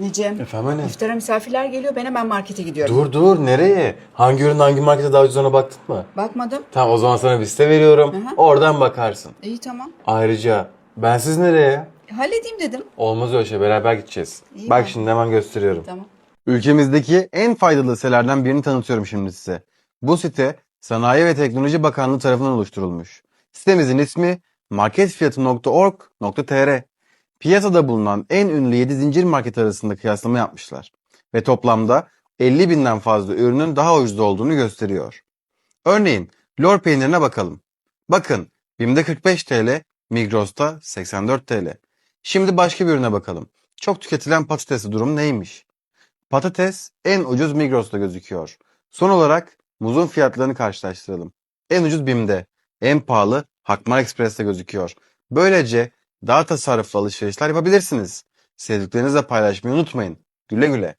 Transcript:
Anneciğim. Efendim anne? İftara misafirler geliyor. Ben hemen markete gidiyorum. Dur dur nereye? Hangi ürün hangi markete daha ucuz ona baktın mı? Bakmadım. Tamam o zaman sana bir liste veriyorum. Hı. Oradan bakarsın. İyi tamam. Ayrıca ben siz nereye? Halledeyim dedim. Olmaz öyle şey beraber gideceğiz. İyi Bak ben- şimdi hemen gösteriyorum. Tamam. Ülkemizdeki en faydalı sitelerden birini tanıtıyorum şimdi size. Bu site Sanayi ve Teknoloji Bakanlığı tarafından oluşturulmuş. Sitemizin ismi marketfiyatı.org.tr. Piyasada bulunan en ünlü 7 zincir market arasında kıyaslama yapmışlar. Ve toplamda 50 binden fazla ürünün daha ucuz olduğunu gösteriyor. Örneğin lor peynirine bakalım. Bakın BİM'de 45 TL, Migros'ta 84 TL. Şimdi başka bir ürüne bakalım. Çok tüketilen patatesi durum neymiş? Patates en ucuz Migros'ta gözüküyor. Son olarak muzun fiyatlarını karşılaştıralım. En ucuz BİM'de, en pahalı Hakmar Express'te gözüküyor. Böylece daha tasarruflu alışverişler yapabilirsiniz. Sevdiklerinizle paylaşmayı unutmayın. Güle güle.